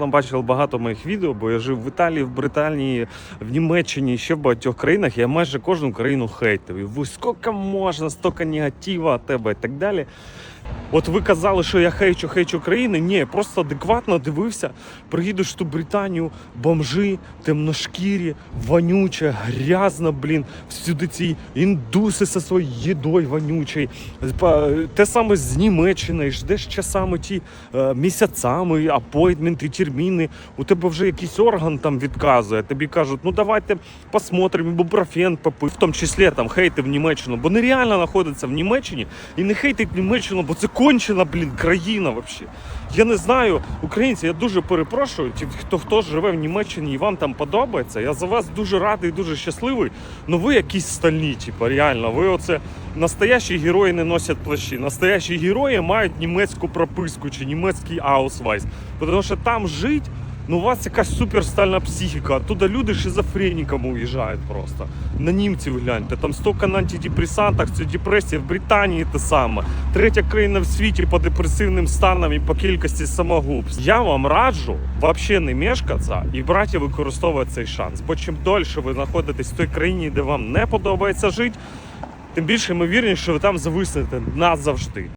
Там бачили багато моїх відео, бо я жив в Італії, в Британії, в Німеччині, ще в багатьох країнах. Я майже кожну країну хейтив. І скільки можна, стільки негатива тебе і так далі. От ви казали, що я хейчу, хейчу країни. Ні, просто адекватно дивився. Приїдеш в ту Британію, бомжи, темношкірі, вонюче, грязно, блін. Всюди ці індуси зі своєю їдою вонючою. Те саме з Німеччини, ждеш часами ті е, місяцями, апойтменти, терміни. У тебе вже якийсь орган там відказує. Тобі кажуть, ну давайте посмотримо, ібупрофен попив. В тому числі там хейти в Німеччину, бо нереально знаходиться в Німеччині і не хейтить Німеччину, бо це кончена, блін, країна вообще. Я не знаю, українці, я дуже перепрошую, ті, хто хто живе в Німеччині і вам там подобається. Я за вас дуже радий, дуже щасливий. Ну ви якісь стальні, типу, реально. Ви оце настоящі герої не носять плащі. Настоящі герої мають німецьку прописку чи німецький аусвайс. Тому що там жить. Ну, у вас якась суперстальна психіка. Оттуда люди шизофреніками уїжджають просто. На німців гляньте. Там стільки на антидепресантах, це депресія в Британії те саме. Третя країна в світі по депресивним станам і по кількості самогубств. Я вам раджу взагалі не мешкатися і брати використовувати цей шанс. Бо чим дольше ви знаходитесь в той країні, де вам не подобається жити, тим більше ймовірніше, що ви там зависнете назавжди.